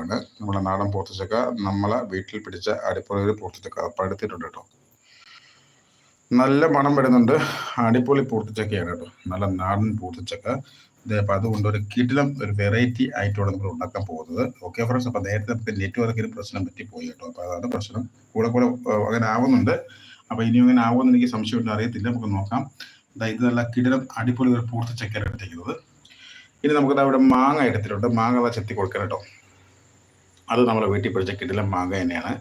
പോവാണ് നമ്മുടെ നാടൻ പൂർത്തച്ചക്ക നമ്മളെ വീട്ടിൽ പിടിച്ച അടിപൊളി ഒരു പൂർത്തച്ചക്ക അപ്പം കേട്ടോ. നല്ല പണം വരുന്നുണ്ട്. അടിപൊളി പൂർത്തിച്ചക്കയാണ് കേട്ടോ. നല്ല നാടൻ പൂർത്തിച്ചക്ക അപ്പം അതുകൊണ്ട് ഒരു കിടിലം ഒരു വെറൈറ്റി ആയിട്ടാണ് നമ്മൾ ഉണ്ടാക്കാൻ പോകുന്നത്. ഓക്കെ ഫ്രണ്ട്സ് അപ്പം നേരത്തെ നമുക്ക് നെറ്റ്വർക്കിന് പ്രശ്നം പറ്റിപ്പോയി കേട്ടോ. അപ്പോൾ അതാണ് പ്രശ്നം. കൂടെ കൂടെ അങ്ങനെ ആവുന്നുണ്ട്. അപ്പോൾ ഇനിയും അങ്ങനെ ആവുമെന്ന് എനിക്ക് സംശയമുണ്ട് അറിയത്തില്ല. നമുക്ക് നോക്കാം. ഇത് നല്ല കിടിലം അടിപൊളി ഒരു പൂർത്തിച്ചക്കയാണ് എടുത്തിരിക്കുന്നത്. ഇനി നമുക്ക് ദാ ഇവിടെ മാങ്ങ എടുത്തിട്ടുണ്ട്. മാങ്ങ ചെത്തി കൊടുക്കണം കേട്ടോ. അത് നമ്മുടെ വീട്ടിൽ പിടിച്ച കിടിലം മാങ്ങ തന്നെയാണ്.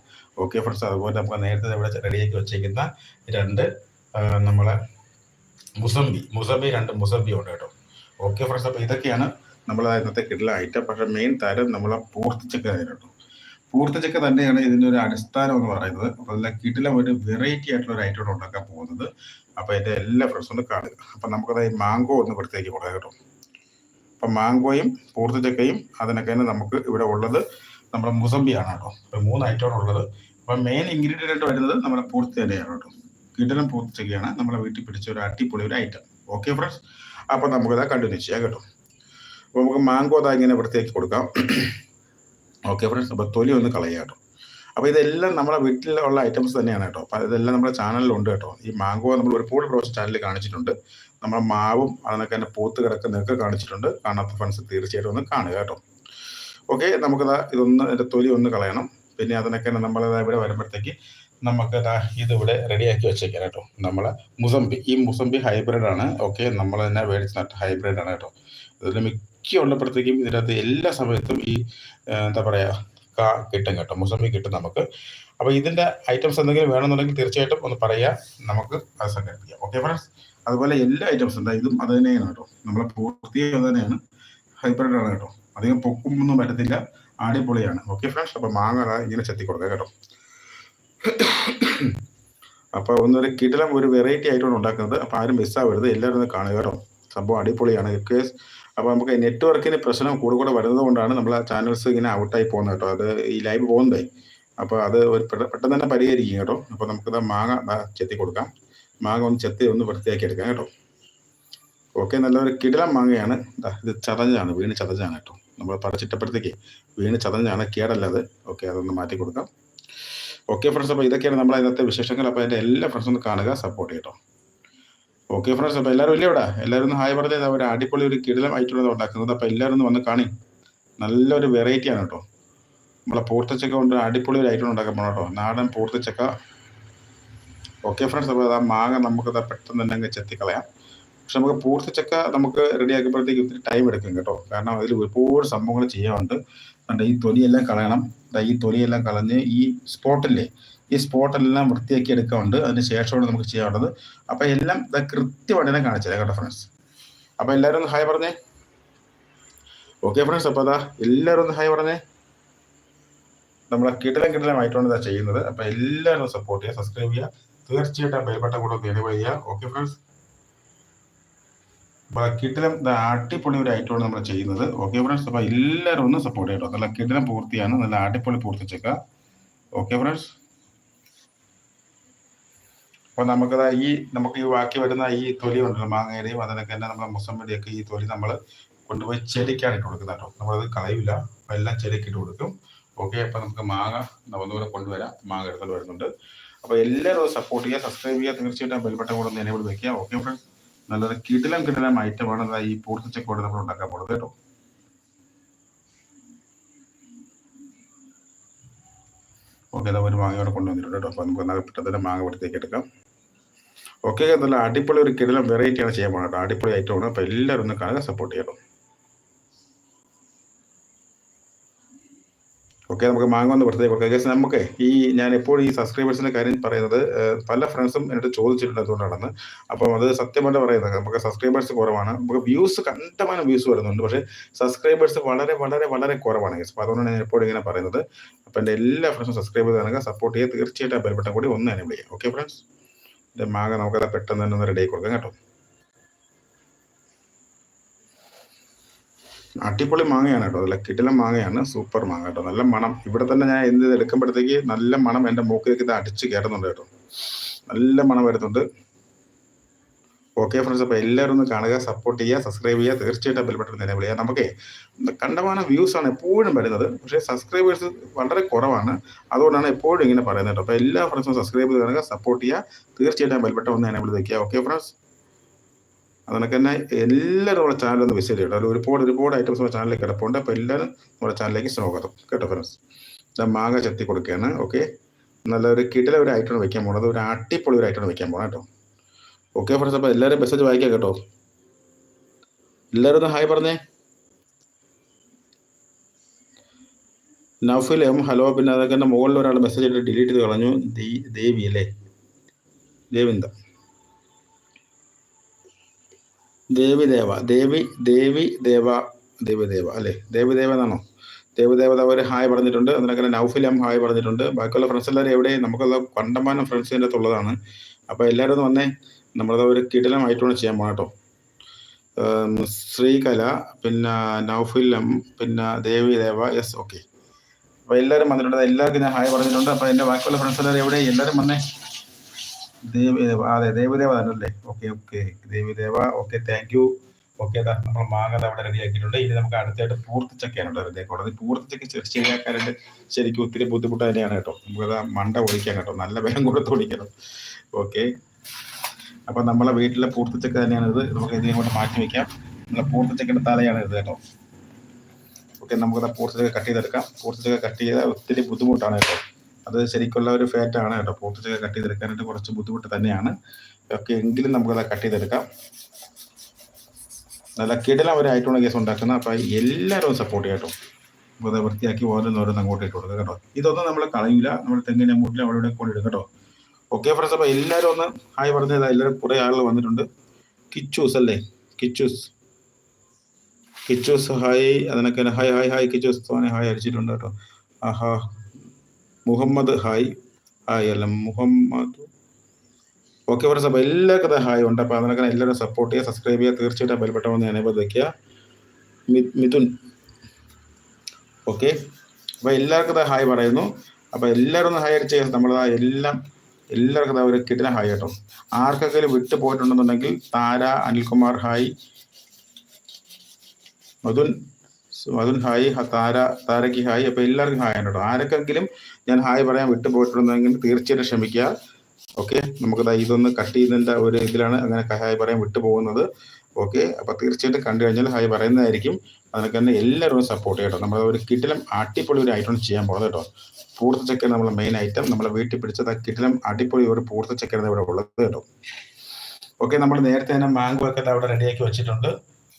ഓക്കെ ഫ്രണ്ട്സ് അതുപോലെ നമുക്ക് നേരത്തെ ഇവിടെ റെഡിയാക്കി വെച്ചേക്കുന്ന രണ്ട് നമ്മളെ മുസംബി മുസംബി രണ്ട് മുസംബി ഉണ്ട് കേട്ടോ. ഓക്കെ ഫ്രണ്ട്സ് അപ്പോൾ ഇതൊക്കെയാണ് നമ്മൾ ഇന്നത്തെ കിടില ഐറ്റം പക്ഷെ മെയിൻ താരം നമ്മളെ പൂർത്തിച്ചക്ക തന്നെ കേട്ടോ. പൂർത്തിച്ചക്ക തന്നെയാണ് ഇതിന്റെ ഒരു അടിസ്ഥാനം എന്ന് പറയുന്നത്. അപ്പോൾ അതിലെ കിടിലം ഒരു വെറൈറ്റി ആയിട്ടുള്ള ഒരു ഐറ്റം ഉണ്ടാക്കാൻ പോകുന്നത്. അപ്പോൾ എന്റെ എല്ലാ ഫ്രണ്ട്സും ഒന്ന് കാണുക. അപ്പം നമുക്കത് ഈ മാങ്കോ ഒന്ന് ഇവിടത്തേക്ക് കൊടുക്കാം കേട്ടോ. അപ്പം മാങ്കോയും പൂർത്തിച്ചക്കയും അതിനൊക്കെ തന്നെ നമുക്ക് ഇവിടെ ഉള്ളത് നമ്മുടെ മുസംബിയാണ് കേട്ടോ. അപ്പം മൂന്ന് ഐറ്റമാണ് ഉള്ളത്. അപ്പം മെയിൻ ഇൻഗ്രീഡിയന്റ് വരുന്നത് നമ്മുടെ പൂർത്തി തന്നെയാണ് കേട്ടോ. കിടലം പൂർത്തിയാണ് നമ്മളെ വീട്ടിൽ പിടിച്ച ഒരു അടിപൊളി ഒരു ഐറ്റം ഓക്കെ ഫ്രണ്ട്സ് അപ്പം നമുക്കിതാ കണ്ടിന്യൂ ചെയ്യാം കേട്ടോ. അപ്പോൾ നമുക്ക് മാങ്കോ അതാ ഇങ്ങനെ വൃത്തിയാക്കി കൊടുക്കാം. ഓക്കെ ഫ്രണ്ട്സ് അപ്പോൾ തൊലി ഒന്ന് കളയുക കേട്ടോ. അപ്പോൾ ഇതെല്ലാം നമ്മുടെ വീട്ടിലുള്ള ഐറ്റംസ് തന്നെയാണ് കേട്ടോ. അപ്പോൾ ഇതെല്ലാം നമ്മുടെ ചാനലിലുണ്ട് കേട്ടോ. ഈ മാങ്കോ നമ്മൾ ഒരുപാട് പ്രാവശ്യം ചാനലിൽ കാണിച്ചിട്ടുണ്ട്. നമ്മുടെ മാവും അതിനൊക്കെ തന്നെ പൂത്ത് കിടക്കുന്നതൊക്കെ കാണിച്ചിട്ടുണ്ട്. കാണാത്ത ഫ്രണ്ട്സ് തീർച്ചയായിട്ടും ഒന്ന് കാണുക കേട്ടോ. ഓക്കെ നമുക്ക് ഇതൊന്ന് ഇതിന്റെ തൊലി ഒന്ന് കളയണം. പിന്നെ അതിനൊക്കെ നമ്മൾ ഇവിടെ വരുമ്പോഴത്തേക്ക് നമുക്ക് ഇതിവിടെ റെഡിയാക്കി വെച്ചേക്കാം കേട്ടോ. നമ്മൾ മുസംബി ഈ മുസംബി ഹൈബ്രിഡ് ആണ്. ഓക്കെ നമ്മൾ തന്നെ മേടിച്ച് ഹൈബ്രിഡ് ആണ് കേട്ടോ. ഇതിൽ മിക്ക ഉള്ളപ്പോഴത്തേക്കും ഇതിനകത്ത് എല്ലാ സമയത്തും ഈ എന്താ പറയുക കാ കിട്ടും കേട്ടോ. മുസംബി കിട്ടും നമുക്ക്. അപ്പോൾ ഇതിന്റെ ഐറ്റംസ് എന്തെങ്കിലും വേണമെന്നുണ്ടെങ്കിൽ തീർച്ചയായിട്ടും ഒന്ന് പറയുക. നമുക്ക് അത് സംഘടിപ്പിക്കാം. ഓക്കെ ഫ്രണ്ട്സ് അതുപോലെ എല്ലാ ഐറ്റംസും ഉണ്ട് അത് തന്നെയാണ് കേട്ടോ. നമ്മളെ പൂർത്തിയായി തന്നെയാണ്. ഹൈബ്രിഡ് ആണ് കേട്ടോ. അധികം പൊക്കുമൊന്നും വരത്തില്ല. അടിപൊളിയാണ്. ഓക്കെ ഫ്രണ്ട്സ് അപ്പൊ മാങ്ങ ഇങ്ങനെ ചെത്തി കൊടുക്കുക കേട്ടോ. അപ്പൊ ഒന്നൊരു കിടലം ഒരു വെറൈറ്റി ആയിട്ടാണ് ഉണ്ടാക്കുന്നത്. അപ്പൊ ആരും മിസ്സാവരുത് എല്ലാവരും കാണുക കേട്ടോ. സംഭവം അടിപൊളിയാണ്. കേസ് അപ്പോൾ നമുക്ക് നെറ്റ്വർക്കിന് പ്രശ്നം കൂടെ കൂടെ വരുന്നത് കൊണ്ടാണ് നമ്മൾ ആ ചാനൽസ് ഇങ്ങനെ ഔട്ടായി പോകുന്നത് കേട്ടോ. അത് ഈ ലൈവ് പോകുന്നതേ. അപ്പോൾ അത് ഒരു പെട്ടെന്ന് തന്നെ പരിഹരിക്കും കേട്ടോ. അപ്പോൾ നമുക്കത് മാങ്ങ ചെത്തി കൊടുക്കാം. മാങ്ങ ഒന്ന് ചെത്തി ഒന്ന് വൃത്തിയാക്കി എടുക്കാം കേട്ടോ. ഓക്കെ നല്ലൊരു കിടലം മാങ്ങയാണ്. ഇത് ചതഞ്ഞാണ് വീണ് ചതഞ്ഞാണ് കേട്ടോ. നമ്മൾ പറിച്ചിട്ടപ്പോഴത്തേക്ക് വീണ് ചതഞ്ഞാണ് കേടല്ലത്. ഓക്കെ അതൊന്ന് മാറ്റി കൊടുക്കാം. ഓക്കെ ഫ്രണ്ട്സ് അപ്പോൾ ഇതൊക്കെയാണ് നമ്മൾ ഇന്നത്തെ വിശേഷങ്ങൾ. അപ്പോൾ എന്റെ എല്ലാ ഫ്രണ്ട്സും ഒന്ന് കാണുക സപ്പോർട്ട് ചെയ്യട്ടോ. ഓക്കെ ഫ്രണ്ട്സ് അപ്പോൾ എല്ലാവരും ഇല്ലേ ഇവിടെ? എല്ലാവരും ഒന്ന് ഹായ് പറഞ്ഞത് ഒരു അടിപൊളി ഒരു കിടിലം ആയിട്ടുള്ളത് ഉണ്ടാക്കുന്നത്. അപ്പോൾ എല്ലാവരും ഒന്ന് വന്ന് കാണി. നല്ലൊരു വെറൈറ്റിയാണ് കേട്ടോ. നമ്മളെ പൂർത്തച്ചക്ക കൊണ്ട് അടിപൊളി ഒരു ഐറ്റം ഉണ്ടാക്കാൻ പോകണം കേട്ടോ. നാടൻ പൂർത്തച്ചക്ക. ഓക്കെ ഫ്രണ്ട്സ് അപ്പോൾ ആ മാങ്ങ നമുക്കത് പെട്ടെന്ന് തന്നെ അങ്ങ് ചെത്തിക്കളയാം. പക്ഷെ നമുക്ക് പൂർത്തിച്ചക്ക നമുക്ക് റെഡി ആക്കുമ്പോഴത്തേക്ക് ഒത്തിരി ടൈം എടുക്കും കേട്ടോ. കാരണം അതിൽ ഒരുപാട് സംഭവങ്ങൾ ചെയ്യാനുണ്ട്. അതുകൊണ്ട് ഈ തൊലിയെല്ലാം കളയണം. ഈ തൊലിയെല്ലാം കളഞ്ഞ് ഈ സ്പോട്ടില്ലേ ഈ സ്പോട്ടെല്ലാം വൃത്തിയാക്കി എടുക്കാറുണ്ട് അതിന് ശേഷമാണ് നമുക്ക് ചെയ്യാറുള്ളത് അപ്പോൾ എല്ലാം കൃത്യമായിട്ട് തന്നെ കാണിച്ചത് കേട്ടോ ഫ്രണ്ട്സ് അപ്പോൾ എല്ലാവരും ഒന്ന് ഹായ് പറഞ്ഞേ. ഓക്കെ ഫ്രണ്ട്സ് അപ്പോൾ അതാ എല്ലാവരും ഒന്ന് ഹായ് പറഞ്ഞേ. നമ്മളെ കിടലം കിടലമായിട്ടാണ് ഇതാ ചെയ്യുന്നത്. അപ്പോൾ എല്ലാവരും സപ്പോർട്ട് ചെയ്യുക സബ്സ്ക്രൈബ് ചെയ്യുക. തീർച്ചയായിട്ടും ബെൽബട്ടൺ കൂടെ ചെയ്യുക. ഓക്കെ ഫ്രണ്ട്സ് കിടിലം അടിപൊളി ഒരു ഐറ്റമാണ് നമ്മൾ ചെയ്യുന്നത്. ഓക്കെ ഫ്രണ്ട്സ് അപ്പോൾ എല്ലാവരും ഒന്ന് സപ്പോർട്ട് ചെയ്യട്ടോ നല്ല കിടിലം പൂർത്തിയാണ്. നല്ല അടിപൊളി പൂർത്തിച്ചേക്ക. ഓക്കെ ഫ്രണ്ട്സ് അപ്പോൾ നമുക്കത് ഈ നമുക്ക് ഈ ബാക്കി വരുന്ന ഈ തൊലി ഉണ്ടല്ലോ മാങ്ങയുടെയും അതിനൊക്കെ തന്നെ നമ്മളെ മുസമ്മിയുടെയൊക്കെ ഈ തൊലി നമ്മൾ കൊണ്ടുപോയി ചെടിക്കാണ് ഇട്ട് കൊടുക്കുന്നത് കേട്ടോ നമ്മളത് കളയില്ല അപ്പോൾ എല്ലാം ചെടിക്ക് ഇട്ട് കൊടുക്കും. ഓക്കെ അപ്പോൾ നമുക്ക് മാങ്ങ ഒന്നുകൂടെ കൊണ്ടുവരാം. മാങ്ങ എടുത്തോണ്ട് വരുന്നുണ്ട്. അപ്പോൾ എല്ലാവരും സപ്പോർട്ട് ചെയ്യുക സബ്സ്ക്രൈബ് ചെയ്യുക. തീർച്ചയായിട്ടും ബെൽബട്ടൺ കൂടെ എനേബിൾ വെക്കുക. ഓക്കെ ഫ്രണ്ട്സ് നല്ലൊരു കിടിലം കിടിലം ഐറ്റമാണ് ഈ പൂർത്തിച്ചക്കോട് നമ്മൾ ഉണ്ടാക്കാൻ പോകുന്നത് കേട്ടോ. ഓക്കെ ഒരു മാങ്ങ ഇവിടെ കൊണ്ടുവന്നിട്ടുണ്ട് കേട്ടോ. അപ്പോൾ നമുക്ക് എന്നാൽ പെട്ടെന്ന് മാങ്ങ പുറത്തേക്ക് എടുക്കാം. ഓക്കെ നല്ല അടിപൊളി ഒരു കിടിലം വെറൈറ്റിയാണ് ചെയ്യാൻ പോകുന്നത് അടിപൊളി അടിപൊളി ഐറ്റമാണ് അപ്പോൾ എല്ലാവരും ഒന്ന് കാണുക സപ്പോർട്ട് ചെയ്യണം. ഓക്കെ നമുക്ക് മാങ്ങ ഒന്ന് പുറത്തേക്ക് കൊടുക്കാം. Guys, നമുക്ക് ഈ ഞാൻ എപ്പോഴും ഈ സബ്സ്ക്രൈബേഴ്സിന്റെ കാര്യം പറയുന്നത് പല ഫ്രണ്ട്സും എന്നോട് ചോദിച്ചിട്ടുണ്ട് അതുകൊണ്ടാണെന്ന്. അപ്പം അത് സത്യമായിട്ട് പറയുന്നത് നമുക്ക് സബ്സ്ക്രൈബേഴ്സ് കുറവാണ്. നമുക്ക് വ്യൂസ് കണ്ടമാനം വ്യൂസ് വരുന്നുണ്ട്. പക്ഷേ സബ്സ്ക്രൈബേഴ്സ് വളരെ വളരെ വളരെ കുറവാണ് guys. അപ്പോൾ അതുകൊണ്ടാണ് ഞാൻ എപ്പോഴും ഇങ്ങനെ പറയുന്നത്. അപ്പം എന്റെ എല്ലാ ഫ്രണ്ട്സും സബ്സ്ക്രൈബ് ചെയ്ത് നൽകുക സപ്പോർട്ട് ചെയ്യുക. തീർച്ചയായിട്ടും ആ ബെൽബട്ടൺ കൂടി ഒന്ന് തന്നെ വിളിക്കുക ഓക്കെ ഫ്രണ്ട്സ് എന്റെ മാങ്ങ നമുക്കത് പെട്ടെന്ന് തന്നെ ഒന്ന് റെഡി ആയി കൊടുക്കാം കേട്ടോ? അടിപൊളി മാങ്ങയാണ് കേട്ടോ. അതല്ല കിടിലം മാങ്ങയാണ്. സൂപ്പർ മാങ്ങ കേട്ടോ. നല്ല മണം. ഇവിടെ തന്നെ ഞാൻ എന്ത് എടുക്കുമ്പോഴത്തേക്ക് നല്ല മണം എന്റെ മൂക്കിലേക്ക് ഇത് അടിച്ച് കയറുന്നുണ്ട് കേട്ടോ. നല്ല മണം വരുന്നുണ്ട്. ഓക്കെ ഫ്രണ്ട്സ് അപ്പോൾ എല്ലാവരും ഒന്ന് കാണുക സപ്പോർട്ട് ചെയ്യുക സബ്സ്ക്രൈബ് ചെയ്യുക. തീർച്ചയായിട്ടും ബെൽ ബട്ടൺ തന്നെ വിളിക്കുക. നമുക്ക് കണ്ടമാനം വ്യൂസ് ആണ് എപ്പോഴും വരുന്നത്. പക്ഷേ സബ്സ്ക്രൈബേഴ്സ് വളരെ കുറവാണ്. അതുകൊണ്ടാണ് എപ്പോഴും ഇങ്ങനെ പറയുന്നത് അപ്പോൾ എല്ലാ ഫ്രണ്ട്സും സബ്സ്ക്രൈബ് ചെയ്ത് കാണുക സപ്പോർട്ട് ചെയ്യുക. തീർച്ചയായിട്ടും ബെൽ ബട്ടൺ ഒന്ന് തന്നെ വയ്ക്കുക ഓക്കെ ഫ്രണ്ട്സ് അതുകൊണ്ട് തന്നെ എല്ലാവരും നമ്മുടെ ചാനൽ ഒന്ന് വിസിറ്റ് ചെയ്യണം. അതിൽ ഒരുപാട് ഒരുപാട് ഐറ്റംസ് നമ്മുടെ ചാനലിൽ കിടപ്പുണ്ട്. അപ്പോൾ എല്ലാവരും നമ്മുടെ ചാനലിലേക്ക് സ്വാഗതം. കേട്ടോ ഫ്രണ്ട്സ് ഞാൻ മാങ്ങ ചെത്തി കൊടുക്കുകയാണ്. ഓക്കെ നല്ലൊരു കിടില ഒരു ഐറ്റം വെക്കാൻ പോകുന്നത് ഒരു അടിപൊളി ഒരു ഐറ്റം വെക്കാൻ പോകണം കേട്ടോ. ഓക്കെ ഫ്രണ്ട്സ് അപ്പോൾ എല്ലാവരും മെസ്സേജ് വായിക്കാം കേട്ടോ. എല്ലാവരും ഒന്ന് ഹായ് പറഞ്ഞേ. Naufil M hello. പിന്നെ അതൊക്കെ എന്റെ മുകളിൽ ഒരാൾ മെസ്സേജ് ഇട്ട് ഡിലീറ്റ് ചെയ്ത് കളഞ്ഞു. ദേവി അല്ലേ? ദേവിന്ദ. ദേവി ദേവ ദേവി ദേവി ദേവ ദേവിദേവ അല്ലേ? ദേവിദേവ എന്നാണോ? ദേവദേവത അവർ ഹായ് പറഞ്ഞിട്ടുണ്ട്. അതിനൊക്കെ നൗഫിലം ഹായ് പറഞ്ഞിട്ടുണ്ട്. ബാക്കിയുള്ള ഫ്രണ്ട്സ് എല്ലാവരും എവിടെ? നമുക്കുള്ള കണ്ടമാനം ഫ്രണ്ട്സ് ഇതിന്റെ അകത്തുള്ളതാണ് അപ്പോൾ എല്ലാവരും ഒന്ന് വന്നേ. നമ്മളത് ഒരു കിടിലമായിട്ടാണ് ചെയ്യാൻ പോകണം കേട്ടോ ശ്രീകല പിന്നെ നൗഫിലം പിന്നെ ദേവിദേവ യെസ് ഓക്കെ അപ്പോൾ എല്ലാവരും വന്നിട്ടുണ്ട്. എല്ലാവർക്കും ഞാൻ ഹായ് പറഞ്ഞിട്ടുണ്ട്. അപ്പോൾ എന്റെ ബാക്കിയുള്ള ഫ്രണ്ട്സ് എല്ലാവരും എവിടെ? എല്ലാവരും വന്നേ. ദേവി ദേവ അതെ ദേവിദേവ തന്നെ okay okay. Devi Deva okay thank you okay നമ്മൾ മാങ്ങത അവിടെ റെഡി ആക്കിയിട്ടുണ്ട്. ഇനി നമുക്ക് അടുത്തായിട്ട് പൂർത്തിച്ചക്കയാണ് റെഡി ആക്കുന്നത് പൂർത്തിച്ചക്ക് ശരിയാക്കാറുണ്ട് ശരിക്കും ഒത്തിരി ബുദ്ധിമുട്ട് തന്നെയാണ് കേട്ടോ. നമുക്കത് മണ്ട ഒഴിക്കാൻ കേട്ടോ. നല്ല വേഗം കൊടുത്ത് ഒഴിക്കണം ഓക്കെ. അപ്പൊ നമ്മളെ വീട്ടിലെ പൂർത്തിച്ചക്ക ഇത് നമുക്ക് ഇതിനെ കൊണ്ട് മാറ്റി വെക്കാം. നമ്മളെ പൂർത്തിച്ചക്കയുടെ തലയാണ് ഇത് കേട്ടോ. ഓക്കെ നമുക്കത് പൂർത്തിച്ചക്ക കട്ട് ചെയ്തെടുക്കാം. പൂർത്തിച്ചക്ക കട്ട് ചെയ്താൽ ഒത്തിരി ബുദ്ധിമുട്ടാണ് കേട്ടോ. അത് ശരിക്കുള്ള ഒരു ഫാറ്റാണ് കേട്ടോ. പോത്ത് ചെയ്ത് കട്ട് ചെയ്തെടുക്കാനായിട്ട് കുറച്ച് ബുദ്ധിമുട്ട് തന്നെയാണ്. ഒക്കെ എങ്കിലും നമുക്കത് കട്ട് ചെയ്തെടുക്കാം. നല്ല കിടലം ഒരു ആയിട്ടുള്ള കേസ് ഉണ്ടാക്കുന്ന അപ്പോൾ എല്ലാവരും സപ്പോർട്ട് ചെയ്യട്ടോ അപ്പോൾ അത് വൃത്തിയാക്കി ഓരോന്നോരോന്ന് അങ്ങോട്ട് ഇട്ട് കൊടുക്കുക കേട്ടോ. ഇതൊന്നും നമ്മൾ കളയില്ല നമ്മൾ തെങ്ങിനെ മുട്ടിൽ അവിടെ ഇവിടെ കൊണ്ടിടും കേട്ടോ. ഓക്കെ ഫ്രണ്ട്സ് അപ്പോൾ എല്ലാവരും ഒന്ന് ഹായ് പറഞ്ഞത് എല്ലാവരും കുറേ ആളുകൾ വന്നിട്ടുണ്ട്. കിച്ചൂസ് അല്ലേ? കിച്ചൂസ്. കിച്ചൂസ് ഹായ് അതിനൊക്കെ ഹായ് ഹായ് ഹായ് കിച്ചൂസ് തോനെ ഹായ് അടിച്ചിട്ടുണ്ട് കേട്ടോ. ആഹാ. മുഹമ്മദ് ഹായ്. ഹായ് അല്ല മുഹമ്മദ്. ഓക്കെ ഫ്രണ്ട്സ് അപ്പോൾ കഥ ഹായ് ഉണ്ട്. അപ്പോൾ അതിനൊക്കെ എല്ലാവരും സപ്പോർട്ട് ചെയ്യുക സബ്സ്ക്രൈബ് ചെയ്യുക. തീർച്ചയായിട്ടും ബെൽബട്ടം ഒന്ന് എനേബിൾ വയ്ക്കുക മിഥുൻ. ഓക്കെ. അപ്പോൾ എല്ലാവർക്കും ഹായ് പറയുന്നു. അപ്പോൾ എല്ലാവരും ഒന്ന് ഹായ് അടിച്ച് നമ്മൾ എല്ലാം എല്ലാവർക്കും ഒരു കിട്ടുന്ന ഹായ് കേട്ടോ. ആർക്കെങ്കിലും വിട്ടു പോയിട്ടുണ്ടെന്നുണ്ടെങ്കിൽ താര അനിൽകുമാർ ഹായ്. മധുൻ. മധുൻ ഹായ് താര താരയ്ക്ക് ഹായ്. അപ്പൊ എല്ലാവർക്കും ഹായ് ഉണ്ടോ ആരൊക്കെങ്കിലും ഞാൻ ഹായ് പറയാൻ വിട്ടുപോയിട്ടുണ്ടെങ്കിൽ തീർച്ചയായിട്ടും ക്ഷമിക്കുക. ഓക്കെ? നമുക്ക് ഇതൊന്ന് കട്ട് ചെയ്യുന്നതിന്റെ ഒരു ഇതിലാണ് അങ്ങനെ ഹായ് പറയാൻ വിട്ടുപോകുന്നത്. ഓക്കെ? അപ്പോൾ തീർച്ചയായിട്ടും കണ്ടു കഴിഞ്ഞാൽ ഹായ് പറയുന്നതായിരിക്കും. അതിനൊക്കെ തന്നെ എല്ലാവരും സപ്പോർട്ട് ചെയ്യട്ടോ നമ്മൾ ഒരു കിട്ടിലും അടിപൊളി ഒരു ഐറ്റം ചെയ്യാൻ പോകുന്നത് കേട്ടോ. പൂർത്ത ചക്കര നമ്മളെ മെയിൻ ഐറ്റം നമ്മളെ വീട്ടിൽ പിടിച്ചത് കിട്ടിലും അടിപൊളി ഒരു പൂർത്ത ചക്കര ഇവിടെ ഉള്ളത് കേട്ടോ. ഓക്കെ? നമ്മൾ നേരത്തെ തന്നെ മാങ്കോ ഒക്കെ അവിടെ റെഡിയാക്കി വെച്ചിട്ടുണ്ട്.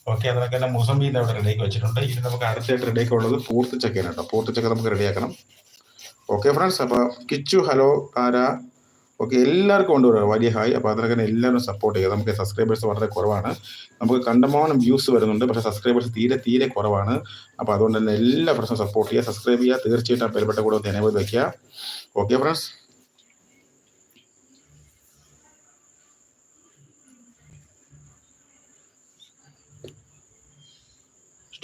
ഓക്കെ അതിനൊക്കെ തന്നെ മുസംബീന്റെ അവിടെ റെഡിയാക്കി വെച്ചിട്ടുണ്ട്. ഇനി നമുക്ക് അടുത്തായിട്ട് റെഡിയാക്കി ഉള്ളത് പൂർത്ത ചക്കയാണ് കേട്ടോ. പൂർത്ത ചക്ക നമുക്ക് റെഡിയാക്കണം ഓക്കെ ഫ്രണ്ട്സ് അപ്പോൾ കിച്ചു ഹലോ ആരാ ഓക്കെ എല്ലാവർക്കും കൊണ്ടുവരാം വലിയ ഹായ്. അപ്പോൾ അതിനൊക്കെ എല്ലാവരും സപ്പോർട്ട് ചെയ്യുക. നമുക്ക് സബ്സ്ക്രൈബേഴ്സ് വളരെ കുറവാണ്. നമുക്ക് കണ്ടമാനം വ്യൂസ് വരുന്നുണ്ട്. പക്ഷേ സബ്സ്ക്രൈബേഴ്സ് തീരെ തീരെ കുറവാണ്. അപ്പോൾ അതുകൊണ്ട് തന്നെ എല്ലാ ഫ്രണ്ട്സും സപ്പോർട്ട് ചെയ്യുക. സബ്സ്ക്രൈബ് ചെയ്യുക. തീർച്ചയായിട്ടും പേരുപെട്ട കൂടെ ഒന്ന് എനേബിൾ വയ്ക്കുക ഓക്കെ ഫ്രണ്ട്സ്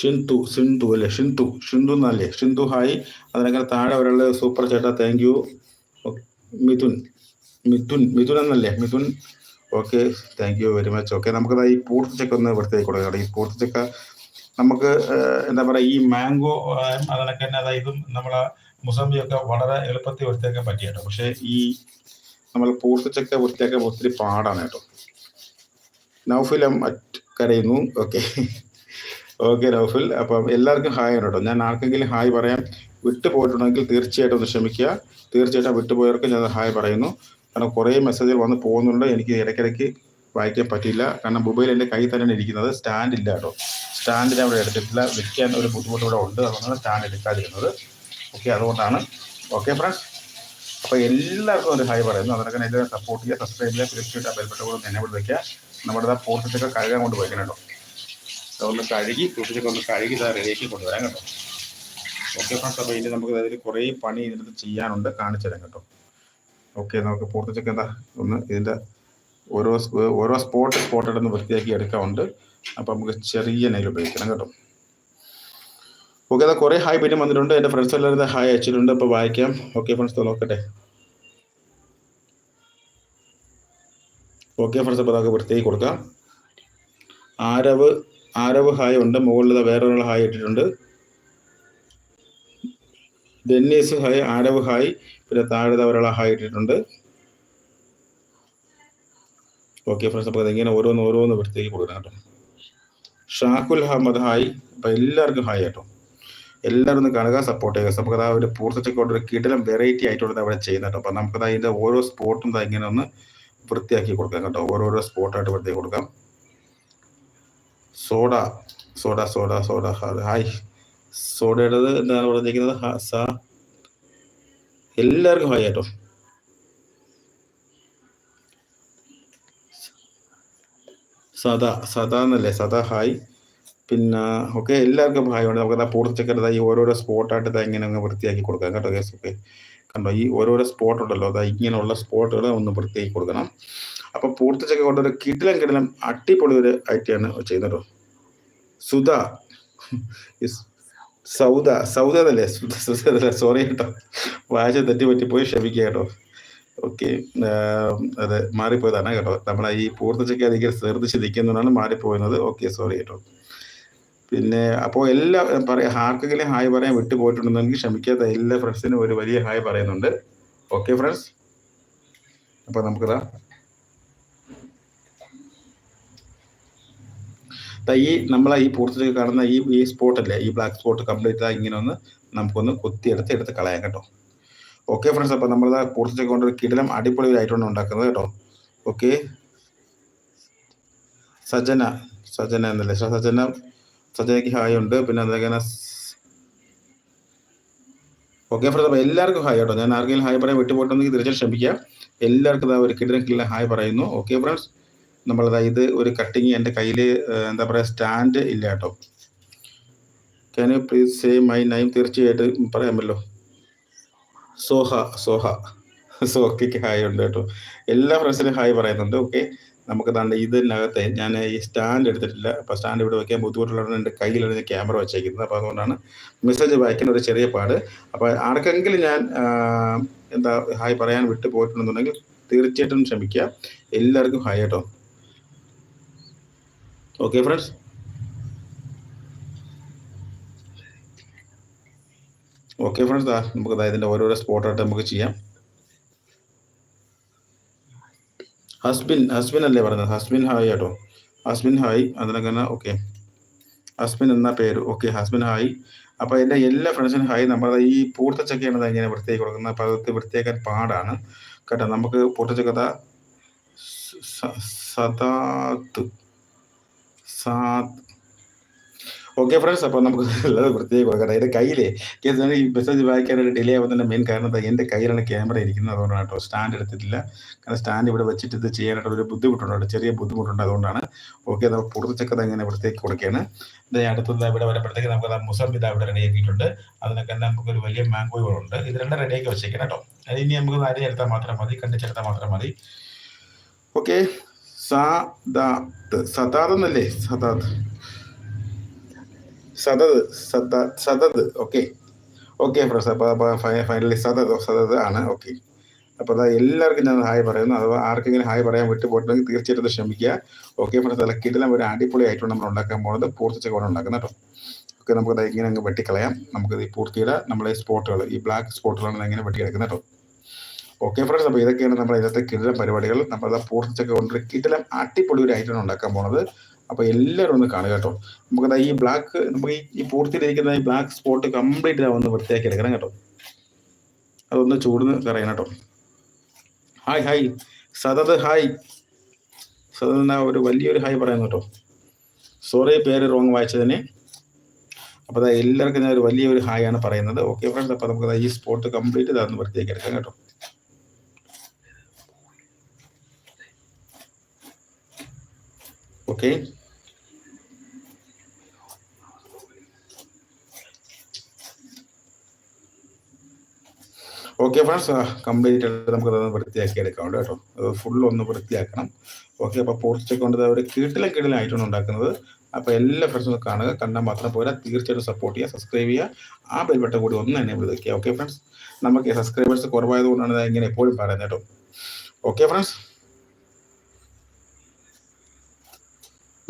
ഷിന്തു സിന്ധു അല്ലേ? ഷിന്തു ഷിന്തു എന്നല്ലേ? ഷിന്തു ഹായ്. അതിനൊക്കെ താഴെ ഒരാൾ സൂപ്പർ ചേട്ടാ താങ്ക് യു മിഥുൻ മിഥുൻ മിഥുൻ എന്നല്ലേ? Mithun. Okay thank you very much okay നമുക്കത് ഈ പൂർത്തിച്ചക്ക ഒന്ന് വൃത്തിയാക്കി കൊടുക്കാം ഈ പൂർത്തിച്ചക്ക നമുക്ക് എന്താ പറയുക ഈ മാംഗോ അതിനൊക്കെ തന്നെ അതായത് നമ്മളെ മുസംബിയൊക്കെ വളരെ എളുപ്പത്തിൽ വൃത്തിയാക്കാൻ പറ്റിയ കേട്ടോ. പക്ഷേ ഈ നമ്മൾ പൂർത്തിച്ചക്ക വൃത്തിയാക്കാൻ ഒത്തിരി പാടാണ് കേട്ടോ. നൗഫിലം കരയുന്നു. Okay okay Naufil. അപ്പം എല്ലാവർക്കും ഹായ് കേട്ടോ. ഞാൻ ആർക്കെങ്കിലും ഹായ് പറയാം വിട്ടു പോയിട്ടുണ്ടെങ്കിൽ തീർച്ചയായിട്ടും ഒന്ന് ക്ഷമിക്കുക. തീർച്ചയായിട്ടും വിട്ടുപോയവർക്ക് ഞാൻ ഹായ് പറയുന്നു. കാരണം കുറേ മെസ്സേജുകൾ വന്ന് പോകുന്നുണ്ട്. എനിക്ക് ഇടയ്ക്കിടയ്ക്ക് വായിക്കാൻ പറ്റില്ല കാരണം മൊബൈൽ എന്റെ കയ്യിൽ തന്നെയാണ് ഇരിക്കുന്നത്. സ്റ്റാൻഡ് ഇല്ല കേട്ടോ. സ്റ്റാൻഡിന് അവിടെ എടുത്തിട്ടില്ല. വെക്കാൻ ഒരു ബുദ്ധിമുട്ട് ഇവിടെ ഉണ്ട്. അതുകൊണ്ടാണ് സ്റ്റാൻഡ് എടുക്കാതിരുന്നത്. ഓക്കെ അതുകൊണ്ടാണ്. Okay friends. അപ്പോൾ എല്ലാവർക്കും ഒരു ഹായ് പറയുന്നു. അതിനൊക്കെ എല്ലാവരും സപ്പോർട്ട് ചെയ്യുക സബ്സ്ക്രൈബ് ചെയ്യുക. തീർച്ചയായിട്ടും ബെൽബട്ട കൂടെ എന്നെ വിളിക്കുക. നമ്മുടെ ആ പോർട്ടിലൊക്കെ കഴുകാൻ കൊണ്ട് വയ്ക്കണം കേട്ടോ. അതൊന്ന് കഴുകി സൂക്ഷിച്ചൊക്കെ ഒന്ന് കഴുകി ഇതാ റെഡിയാക്കി കൊണ്ടുവരാം കേട്ടോ. ഓക്കെ ഫ്രണ്ട്സ് അപ്പോൾ ഇനി നമുക്ക് അതിൽ കുറേ പണി ഇതിനകത്ത് ചെയ്യാനുണ്ട്. കാണിച്ചു തരാം കേട്ടോ. ഓക്കെ നമുക്ക് പൂർത്തിച്ചൊക്കെ എന്താ? ഒന്ന് ഇതിന്റെ ഓരോ ഓരോ സ്പോട്ട് സ്പോട്ടിൽ ഇടുന്ന് വൃത്തിയാക്കി എടുക്കാറുണ്ട് അപ്പം നമുക്ക് ചെറിയ നെയിൽ ഉപയോഗിക്കണം കേട്ടോ. ഓക്കെ അതാ കുറേ ഹായ് പിന്നെ വന്നിട്ടുണ്ട്. എന്റെ ഫ്രണ്ട്സ് എല്ലാവരും ഹായ് അയച്ചിട്ടുണ്ട്. അപ്പോൾ വായിക്കാം. ഓക്കെ ഫ്രണ്ട്സ് നോക്കട്ടെ. ഓക്കെ ഫ്രണ്ട്സ് അപ്പോൾ അതൊക്കെ വൃത്തിയാക്കി കൊടുക്കാം. ആരവ് ആരവ് ഹായ് ഉണ്ട്. മുകളിലത് വേറൊരാൾ ഹായ് ഇട്ടിട്ടുണ്ട്. Dennis hi Aarav hi. പിന്നെ താഴെ ഒരാൾ ഹായ് ഇട്ടിട്ടുണ്ട്. ഓക്കെ ഫ്രണ്ട്സ് അപ്പോൾ ഇങ്ങനെ ഓരോന്ന് ഓരോന്ന് വൃത്തിയാക്കി കൊടുക്കണം കേട്ടോ. ഷാഖുൽ അഹമ്മദ് ഹായ്. അപ്പോൾ എല്ലാവർക്കും ഹായ് കേട്ടോ. എല്ലാവരും ഒന്ന് കാണുക സപ്പോർട്ട് ചെയ്യുക. നമുക്ക് അതാ ഒരു പൂർത്തിച്ചൊക്കെ ഒരു കിടലം വെറൈറ്റി ആയിട്ടുള്ളത് അവിടെ ചെയ്യുന്ന കേട്ടോ. അപ്പോൾ നമുക്ക് അതിന്റെ ഓരോ സ്പോട്ടും ഇങ്ങനെ ഒന്ന് വൃത്തിയാക്കി കൊടുക്കാം കേട്ടോ. ഓരോരോ സ്പോട്ടായിട്ട് വൃത്തിയാക്കി കൊടുക്കാം. Soda soda soda soda hi. സോഡയുടേത് എന്താണ് പറഞ്ഞിരിക്കുന്നത് സ. എല്ലാവർക്കും ഹായ് കേട്ടോ. സദാ സദാ എന്നല്ലേ? സദാ ഹായ്. പിന്നെ ഓക്കെ എല്ലാവർക്കും ഹായ്. ഉണ്ട് നമുക്ക് പൂർത്തിച്ചക്കരുത് ഈ ഓരോരോ സ്പോട്ടായിട്ട് ഇതാ ഇങ്ങനെ അങ്ങ് വൃത്തിയാക്കി കൊടുക്കാം കേട്ടോ കേസ് ഓക്കെ. കണ്ടോ ഈ ഓരോരോ സ്പോട്ട് ഉണ്ടല്ലോ അതാ ഇങ്ങനെയുള്ള സ്പോട്ടുകൾ ഒന്ന് വൃത്തിയാക്കി കൊടുക്കണം. അപ്പൊ പൂർത്തിച്ചൊക്കെ കൊണ്ടൊരു കിടിലം കിടിലം അടിപൊളി ഒരു ഐറ്റിയാണ് ചെയ്യുന്നത്. സുധ സൗദ സൗദ എന്നല്ലേ? സുധ സോറി കേട്ടോ. വാശ പോയി ക്ഷമിക്കുക കേട്ടോ. ഓക്കെ അതെ മാറിപ്പോയതാണ് കേട്ടോ. നമ്മളെ ഈ പൂർത്തിച്ചൊക്കെ അധികം ശ്രദ്ധിച്ച് നിൽക്കുന്നതാണ് മാറിപ്പോയത് ഓക്കെ സോറി കേട്ടോ. പിന്നെ അപ്പോൾ എല്ലാ പറയാ ആർക്കെങ്കിലും ഹായ് പറയാൻ വിട്ടു പോയിട്ടുണ്ടെന്നെങ്കിൽ ക്ഷമിക്കാത്ത എല്ലാ ഫ്രണ്ട്സിനും ഒരു വലിയ ഹായ് പറയുന്നുണ്ട്. ഓക്കെ ഫ്രണ്ട്സ് അപ്പോൾ നമുക്കിതാ ഈ നമ്മളെ ഈ പൂർത്തിച്ച് കാണുന്ന ഈ ഈ സ്പോട്ടല്ലേ ഈ ബ്ലാക്ക് സ്പോട്ട് കംപ്ലീറ്റ് ഇങ്ങനെ ഒന്ന് നമുക്കൊന്ന് കൊത്തിയെടുത്ത് എടുത്ത് കളയാം കേട്ടോ. ഓക്കെ ഫ്രണ്ട്സ് അപ്പോൾ നമ്മൾ പൂർത്തിച്ചൊക്കെ കൊണ്ട് കിടലം അടിപൊളി ഐറ്റം ഉണ്ടാക്കുന്നത് കേട്ടോ. ഓക്കെ സജന സജന എന്നല്ലേ? സജന സജനയ്ക്ക് ഹായ് ഉണ്ട്. പിന്നെ അതേപോലെ ഓക്കെ ഫ്രണ്ട്സ് അപ്പോൾ എല്ലാവർക്കും ഹായ് കേട്ടോ. ഞാൻ ആർക്കെങ്കിലും ഹായ് പറയാൻ വിട്ടുപോയിട്ടുണ്ടെങ്കിൽ തീർച്ചയായും ക്ഷമിക്കുക എല്ലാവർക്കും ഒരു കിടലം കിടലം ഹായ് പറയുന്നു. ഓക്കെ ഫ്രണ്ട്സ് നമ്മളതാ ഇത് ഒരു കട്ടിങ് എന്റെ കയ്യിൽ എന്താ പറയുക സ്റ്റാൻഡ് ഇല്ല കേട്ടോ. Can you please say my name തീർച്ചയായിട്ടും പറയാമല്ലോ. സോഹ സോഹ. സോഹയ്ക്ക് ഹായ് ഉണ്ട് കേട്ടോ. എല്ലാ ഫ്രണ്ട്സിനും ഹായ് പറയുന്നുണ്ട് ഓക്കെ നമുക്ക് താണ്ട് ഇതിനകത്തെ ഞാൻ ഈ സ്റ്റാൻഡ് എടുത്തിട്ടില്ല. അപ്പോൾ സ്റ്റാൻഡ് ഇവിടെ വയ്ക്കാൻ ബുദ്ധിമുട്ടുള്ളതാണ് എന്റെ കയ്യിലാണ് ക്യാമറ വെച്ചേക്കുന്നത്. അപ്പോൾ അതുകൊണ്ടാണ് മെസ്സേജ് വായിക്കുന്ന ഒരു ചെറിയ പാട്. അപ്പോൾ ആർക്കെങ്കിലും ഞാൻ എന്താ ഹായ് പറയാൻ വിട്ടു പോയിട്ടുണ്ടെന്നുണ്ടെങ്കിൽ തീർച്ചയായിട്ടും ക്ഷമിക്കുക. എല്ലാവർക്കും ഹായ് കേട്ടോ. ഓക്കെ ഫ്രണ്ട്സ് ഓക്കെ ഫ്രണ്ട്സ് നമുക്ക് ഇതിന്റെ ഓരോരോ സ്പോട്ടായിട്ട് നമുക്ക് ചെയ്യാം. ഹസ്ബിൻ ഹസ്ബിൻ അല്ലേ പറഞ്ഞത്? ഹസ്ബിൻ ഹായ് കേട്ടോ ഹസ്ബിൻ ഹായ് അതിനൊക്കെ ഓക്കെ ഹസ്ബിൻ എന്ന പേര് ഓക്കെ ഹസ്ബിൻ ഹായ് അപ്പോൾ എന്റെ എല്ലാ ഫ്രണ്ട്സിനും ഹായ് നമ്മൾ ഈ പൂർത്തച്ചക്കയാണ് ഇങ്ങനെ വൃത്തിയാക്കി കൊടുക്കുന്നത്. അപ്പോൾ അത് വൃത്തിയാക്കാൻ പാടാണ്. കേട്ടോ നമുക്ക് പൂർത്തച്ചക്കത സദാത്ത്. സാത്ത് ഓക്കെ ഫ്രണ്ട്സ് അപ്പോൾ നമുക്ക് ഉള്ളത് പ്രത്യേകം കൊടുക്കട്ടെ. എന്റെ കയ്യിൽ കേസ് ഈ മെസ്സേജ് വായിക്കാനായിട്ട് ഡിലേ ആവുന്നതിന്റെ മെയിൻ കാരണം എന്താ? എന്റെ കയ്യിലാണ് ക്യാമറ ഇരിക്കുന്നത്. അതുകൊണ്ടാണ് കേട്ടോ. സ്റ്റാൻഡ് എടുത്തിട്ടില്ല. കാരണം സ്റ്റാൻഡ് ഇവിടെ വെച്ചിട്ട് ഇത് ചെയ്യാനായിട്ട് ഒരു ബുദ്ധിമുട്ടുണ്ട് ചെറിയ ബുദ്ധിമുട്ടുണ്ട് അതുകൊണ്ടാണ്. ഓക്കെ നമുക്ക് പുറത്തുച്ചക്കത് അങ്ങനെ ഇവിടത്തേക്ക് കൊടുക്കുകയാണ്. ഇത് അടുത്തത് ഇവിടെ വരുമ്പോഴത്തേക്ക് നമുക്ക് മുസംബിത ഇവിടെ റെഡിയാക്കിയിട്ടുണ്ട് അതിനൊക്കെ നമുക്കൊരു വലിയ മാംഗോകളുണ്ട് ഇത് രണ്ടും റെഡിയാക്കി വെച്ചേക്കണം കേട്ടോ. അത് ഇനി നമുക്ക് എടുത്താൽ മാത്രം മതി. കണ്ടിച്ചെടുത്താൽ മാത്രം മതി. ഓക്കെ സാദാത്ത്. സദാത്ത് എന്നല്ലേ? സദാത്ത് സതത് സത സതത് ഓക്കെ. ഓക്കെ ഫ്രണ്ട്സ് അപ്പോൾ ഫൈനലി സതത് സതത് ആണ്. ഓക്കെ. അപ്പോൾ അതാ എല്ലാവർക്കും ഞാൻ ഹായ് പറയുന്നു. അഥവാ ആർക്കെങ്കിലും ഹായ് പറയാൻ വിട്ടു പോയിട്ടുണ്ടെങ്കിൽ തീർച്ചയായിട്ടും ക്ഷമിക്കുക. ഓക്കെ ഫ്രണ്ട്സ് അല്ല കിട്ടുന്ന ഒരു അടിപൊളി ആയിട്ടാണ് നമ്മൾ ഉണ്ടാക്കാൻ പോകുന്നത്. പൂർത്തിച്ച കൂടെ ഉണ്ടാക്കുന്നത് കേട്ടോ. ഓക്കെ നമുക്കത് ഇങ്ങനെ അങ്ങ് വെട്ടിക്കളയാം. നമുക്ക് ഈ പൂർത്തിയുടെ നമ്മളെ സ്പോട്ടുകൾ ഈ ബ്ലാക്ക് സ്പോട്ടുകളാണ് എങ്ങനെ വെട്ടിയെടുക്കുന്നത് കേട്ടോ. ഓക്കെ ഫ്രണ്ട്സ് അപ്പോൾ ഇതൊക്കെയാണ് നമ്മൾ ഇന്നത്തെ കിടലം പരിപാടികൾ. നമ്മൾ പൂർത്തിച്ചൊക്കെ കൊണ്ട് കിടലം അടിപൊളി ഒരു ഐറ്റം ഉണ്ടാക്കാൻ പോണത്. അപ്പോൾ എല്ലാവരും ഒന്ന് കാണുക കേട്ടോ. നമുക്ക് ഈ ബ്ലാക്ക് നമുക്ക് ഈ പൂർത്തിയിലിരിക്കുന്ന ഈ ബ്ലാക്ക് സ്പോട്ട് കംപ്ലീറ്റ് ഒന്ന് വൃത്തിയാക്കി എടുക്കണം കേട്ടോ. അതൊന്ന് ചൂടുന്ന് കറിയണം കേട്ടോ. Hi hi Sadat hi Sadat ഒരു വലിയൊരു ഹായ് പറയുന്നു കേട്ടോ. സോറി പേര് റോങ് വായിച്ചതിന്. അപ്പോൾ അതാ എല്ലാവർക്കും ഞാൻ ഒരു വലിയൊരു ഹായ് ആണ് പറയുന്നത്. ഓക്കെ ഫ്രണ്ട്സ് അപ്പോൾ നമുക്ക് ഈ സ്പോട്ട് കംപ്ലീറ്റ് ഇതാന്ന് വൃത്തിയാക്കി എടുക്കാം കേട്ടോ. ഓക്കെ ഓക്കെ ഫ്രണ്ട്സ് കംപ്ലീറ്റ് നമുക്ക് അത് വൃത്തിയാക്കി എടുക്കാം കേട്ടോ. അത് ഫുൾ ഒന്ന് വൃത്തിയാക്കണം. ഓക്കെ അപ്പോൾ പോർച്ചൊക്കെ കൊണ്ട് ഒരു കീട്ടിലും കീട്ടിലായിട്ടാണ് ഉണ്ടാക്കുന്നത്. അപ്പോൾ എല്ലാ ഫ്രണ്ട്സും കാണുക. കണ്ടാൽ മാത്രം പോരാ. തീർച്ചയായിട്ടും സപ്പോർട്ട് ചെയ്യുക സബ്സ്ക്രൈബ് ചെയ്യുക. ആ ബെൽ ബട്ടൺ കൂടി ഒന്ന് എന്നെ വിളിക്കുക ഓക്കെ ഫ്രണ്ട്സ് നമുക്ക് സബ്സ്ക്രൈബേഴ്സ് കുറവായതുകൊണ്ടാണ് ഇങ്ങനെ എപ്പോഴും പറയുന്നത് കേട്ടോ. ഓക്കെ ഫ്രണ്ട്സ്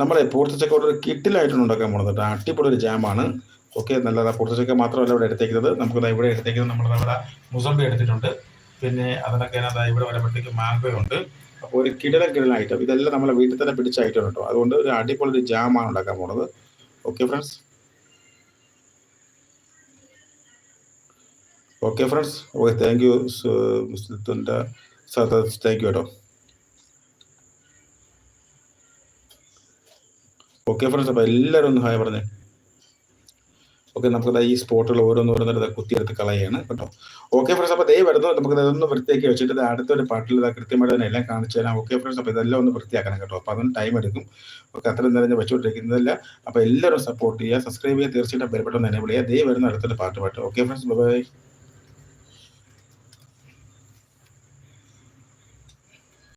നമ്മളെ പൂർത്തിച്ചക്ക ഒരു കിട്ടിലായിട്ടാണ് ഉണ്ടാക്കാൻ പോകുന്നത് കേട്ടോ. അടിപൊളി ഒരു ജാമാണ് ഓക്കെ നല്ലതാ പൂർത്തിച്ചക്ക മാത്രമല്ല ഇവിടെ എടുത്തേക്കുന്നത്. നമുക്ക് ഇവിടെ എടുത്തേക്കുന്നത് നമ്മൾ നമ്മുടെ മുസമ്പി എടുത്തിട്ടുണ്ട്. പിന്നെ അതിനൊക്കെ ഇവിടെ വരുമ്പോഴത്തേക്ക് മാംഗോ ഉണ്ട്. അപ്പോൾ ഒരു കിടലൻ കിടലൻ ഐറ്റം ഇതെല്ലാം നമ്മളെ വീട്ടിൽ തന്നെ പിടിച്ച ഐറ്റം കേട്ടോ. അതുകൊണ്ട് ഒരു അടിപൊളി ഒരു ജാമാണ് ഉണ്ടാക്കാൻ പോകുന്നത്. Okay friends okay friends okay thank you thank you കേട്ടോ. ഓക്കെ ഫ്രണ്ട്സ് അപ്പോൾ എല്ലാവരും ഒന്ന് ഹായ് പറഞ്ഞേ. ഓക്കെ നമുക്ക് ഈ സ്പോട്ടുകൾ ഓരോന്ന് ഓരോന്നിട്ട് കുത്തിയെടുത്ത് കളയാണ് കേട്ടോ. ഓക്കെ ഫ്രണ്ട്സ് അപ്പോൾ ദൈവം വരുന്നു. നമുക്ക് ഇതൊന്ന് വൃത്തിയാക്കി വെച്ചിട്ട് ഇത് അടുത്തൊരു പാട്ടിൽ ഇത് കൃത്യമായിട്ട് തന്നെ എല്ലാം കാണിച്ചു തരാം. ഓക്കെ ഫ്രണ്ട്സ് അപ്പോൾ ഇതെല്ലാം ഒന്ന് വൃത്തിയാക്കണം കേട്ടോ. അപ്പോൾ അതിന് ടൈം എടുക്കും. ഓക്കെ അത്രയും നേരം ഞാൻ വെച്ചുകൊണ്ടിരിക്കുന്നതല്ല. അപ്പോൾ എല്ലാവരും സപ്പോർട്ട് ചെയ്യുക. സബ്സ്ക്രൈബ് ചെയ്യുക. തീർച്ചയായിട്ടും ബെൽബട്ടൺ എനേബിൾ ചെയ്യുക. ദൈവം വരുന്ന അടുത്തൊരു പാട്ട് പാട്ട്. Okay friends bye